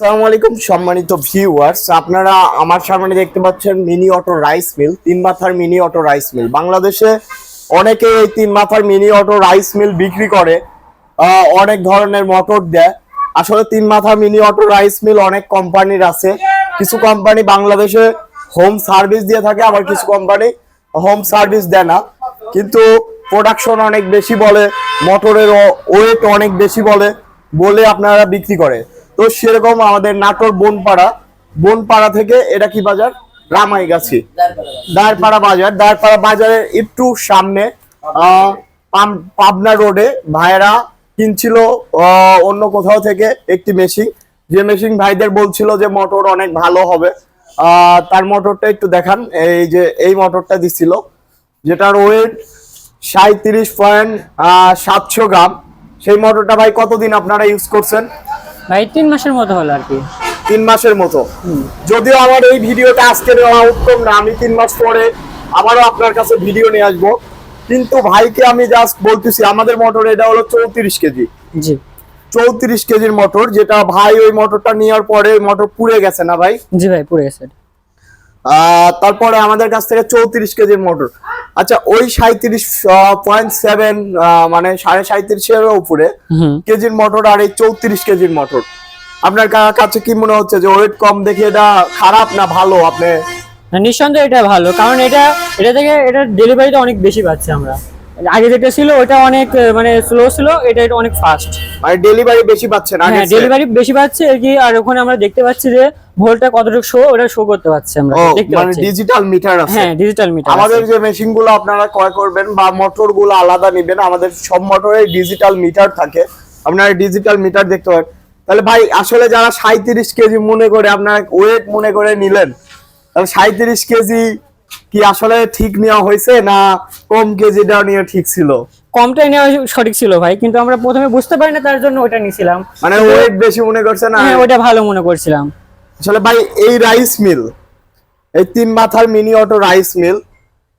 আসসালামু আলাইকুম, সম্মানিত ভিউয়ার্স আপনারা আমার সামনে দেখতে পাচ্ছেন মিনি অটো রাইস মিল, তিন মাথার মিনি অটো রাইস মিল। বাংলাদেশে অনেকে এই তিন মাথার মিনি অটো রাইস মিল বিক্রি করে অনেক ধরনের মোটর দেয়। আসলে তিন মাথা মিনি অটো রাইস মিল অনেক কোম্পানির আছে। কিছু কোম্পানি বাংলাদেশে হোম সার্ভিস দিয়ে থাকে, আবার কিছু কোম্পানি হোম সার্ভিস দেয় না। কিন্তু প্রোডাকশন অনেক বেশি বলে মোটরের ওয়েট অনেক বেশি বলে বলে আপনারা বিক্রি করে। তো সেরকম আমাদের নাটোর বনপাড়া বনপাড়া থেকে এটা কি বাজার? রামাইগাছি দাঁড়পাড়া বাজার। দাঁড়পাড়া বাজারের একটু সামনে পাবনা রোডে ভাইরা কিনছিল অন্য কোথাও থেকে একটি মেশিন। যে মেশিন ভাইদের বলছিল যে মোটর অনেক ভালো হবে। তার মোটরটা একটু দেখান। এই যে, এই মোটরটা দিছিল, যেটার ওয়েট সাঁত্রিশ পয়েন্ট সাতশো গ্রাম। সেই মোটরটা ভাই কতদিন আপনারা ইউজ করছেন? ভাই তিন মাসের মতো হলো আর কি। তিন মাসের মতো। যদিও আমার এই ভিডিওটা আজকে নেওয়া উত্তম না আমি তিন মাস পরে আবারও আপনার কাছে ভিডিও নিয়ে আসব। কিন্তু ভাইকে আমি জাস্ট বলতেছি আমাদের মোটর এটা হলো চৌত্রিশ কেজি। জি। চৌত্রিশ কেজির মোটর যেটা ভাই ওই মোটরটা নেওয়ার পরে ওই মোটর পুড়ে গেছে না ভাই? জি ভাই পুরো গেছে। তারপরে আমাদের কাছ থেকে চৌত্রিশ কেজির মোটর আচ্ছা ওই সাঁত্রিশ পয়েন্ট সেভেন মানে সাড়ে সাঁত্রিশের উপরে কেজির মোটর আর এই চৌত্রিশ কেজির মোটর। আপনার কাছে কি মনে হচ্ছে যে ওয়েট কম দেখে এটা খারাপ না ভালো? আপনি নিঃসন্দেহে এটা ভালো কারণ এটা এটা থেকে এটা ডেলিভারিটা অনেক বেশি পাচ্ছি আমরা। আগে যেটা ছিল ওটা অনেক মানে স্লো ছিল এটা এটা অনেক ফাস্ট মানে ডেলিভারি বেশি পাচ্ছে না হ্যাঁ ডেলিভারি বেশি পাচ্ছে কি আর ওখানে আমরা দেখতে পাচ্ছি যে ভোল্টটা কতটুকু শো ওটা শো করতে পারছি আমরা। মানে ডিজিটাল মিটার আছে। হ্যাঁ ডিজিটাল মিটার আমাদের যে মেশিনগুলো আপনারা ক্রয় করবেন বা মোটরগুলো আলাদা নিবেন আমাদের সব মোটরে ডিজিটাল মিটার থাকে। আপনারা ডিজিটাল মিটার দেখতে পারেন। তাহলে ভাই আসলে যারা সাঁত্রিশ কেজি মনে করে আপনারা ওয়েট মনে করে নিলেন তাহলে সাঁত্রিশ কেজি কি আসলে ঠিক নেওয়া হয়েছে না কম কেজিটা নিয়ে ঠিক ছিল? কমটাই নেওয়া সঠিক ছিল ভাই কিন্তু আমরা প্রথমে বুঝতে পারি না তার জন্য ওটা নিছিলাম। মানে ওয়েট বেশি মনে করছে না? হ্যাঁ ওটা ভালো মনে করছিলাম। আসলে ভাই এই রাইস মিল এই তিন মাথার মিনি অটো রাইস মিল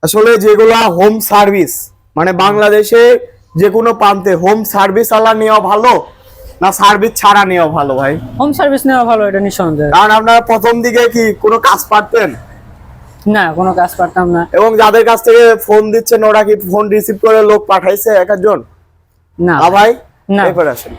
আসলে যেগুলা হোম সার্ভিস মানে বাংলাদেশে যে কোনো প্রান্তে হোম সার্ভিস আলা নেওয়া ভালো না সার্ভিস ছাড়া নেওয়া ভালো ভাই? হোম সার্ভিস নেওয়া ভালো এটা নিঃসন্দেহে। কারণ আপনারা প্রথম দিকে কি কোনো কাজ পারতেন? না কোনো কাজ পারতাম না। এবং যাদের কাছ থেকে ফোন দিচ্ছেন ওরা কি ফোন রিসিভ করে লোক পাঠাইছে এক একজন? না ভাই? না। এরপর আসেন।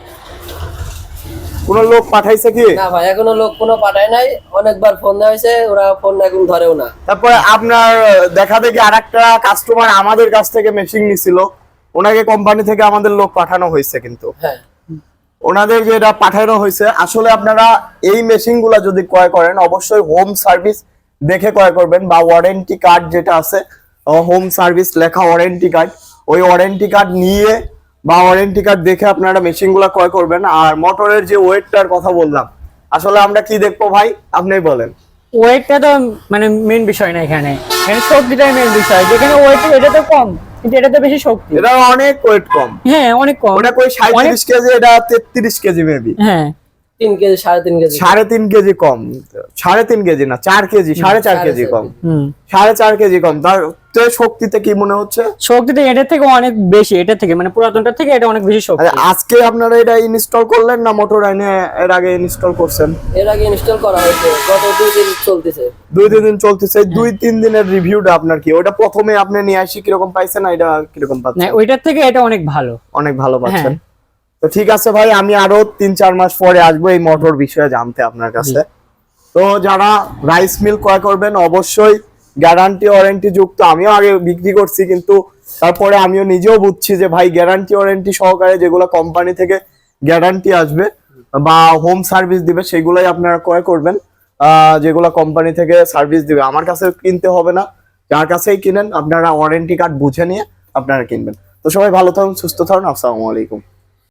কোন লোক পাঠাইছে কি? না ভাই এখনও লোক কোনো পাঠায় নাই। অনেকবার ফোন দেওয়া হয়েছে ওরা ফোন এখন ধরেও না। তারপরে আপনার দেখা দেখি আর একটা কাস্টমার আমাদের কাছ থেকে মেশিন নিছিল। ওনাকে কোম্পানি থেকে আমাদের লোক পাঠানো হয়েছে কিন্তু। হ্যাঁ। ওনাদের যেটা পাঠানো হয়েছে আসলে আপনারা এই মেশিনগুলা যদি ক্রয় করেন অবশ্যই হোম সার্ভিস দেখে ক্রয় করবেন বা ওয়ারেন্টি কার্ড যেটা আছে হোম সার্ভিস লেখা ওয়ারেন্টি কার্ড ওই ওয়ারেন্টি কার্ড নিয়ে বা ওয়ারেন্টি কার্ড দেখে আপনারা মেশিনগুলা ক্রয় করবেন। আর মোটরের যে ওয়েটটার কথা বললাম আসলে আমরা কি দেখব ভাই? আপনি বলেন। ওয়েটটা তো মানে মেন বিষয় না এখানে। এখানে শক্তিটাই মেন বিষয়। যেখানে ওয়েট এটা তো কম কিন্তু এটা তো বেশি শক্তি। এটা অনেক ওয়েট কম। হ্যাঁ অনেক কম। ওটা কই অনেক সাঁত্রিশ কেজি এটা তেত্রিশ কেজি মেবি হ্যাঁ। তিন কেজি সাড়ে তিন কেজি সাড়ে তিন কেজি কম। সাড়ে তিন কেজি না চার কেজি সাড়ে চার কেজি কম। সাড়ে চার কেজি কম। তার তো শক্তিতে কি মনে হচ্ছে? শক্তিটা এটার থেকে অনেক বেশি এটার থেকে মানে পুরাতনটার থেকে এটা অনেক বেশি শক্তি। আজকে আপনারা এটা ইনস্টল করলেন না মোটর আইনে এর আগে ইনস্টল করছেন? এর আগে ইনস্টল করা হয়েছে গত দুই দিন চলতেছে। দুই তিন দিন চলতেছে দুই তিন দিনের রিভিউটা আপনার কি? ওটা প্রথমে আপনি নিয়ে আসি কীরকম পাইছেন এটা কীরকম না পাচ্ছেন? ওইটার থেকে এটা অনেক ভালো। অনেক ভালো পাচ্ছেন। হ্যাঁ। তো ঠিক আছে ভাই আমি আরও তিন চার মাস পরে আসব এই মোটর বিষয়ে জানতে আপনার কাছে। তো যারা রাইস মিল ক্রয় করবেন অবশ্যই গ্যারান্টি ওয়ারেন্টি যুক্ত আমিও আগে বিক্রি করছি কিন্তু তারপরে আমিও নিজেও বুঝছি যে ভাই গ্যারান্টি ওয়ারেন্টি সহকারে যেগুলো কোম্পানি থেকে গ্যারান্টি আসবে বা হোম সার্ভিস দিবে সেগুলোই আপনারা ক্রয় করবেন। আহ, যেগুলো কোম্পানি থেকে সার্ভিস দিবে। আমার কাছে কিনতে হবে না যার কাছেই কিনেন আপনারা ওয়ারেন্টি কার্ড বুঝে নিয়ে আপনারা কিনবেন। তো সবাই ভালো থাকুন সুস্থ থাকুন আসসালামু আলাইকুম।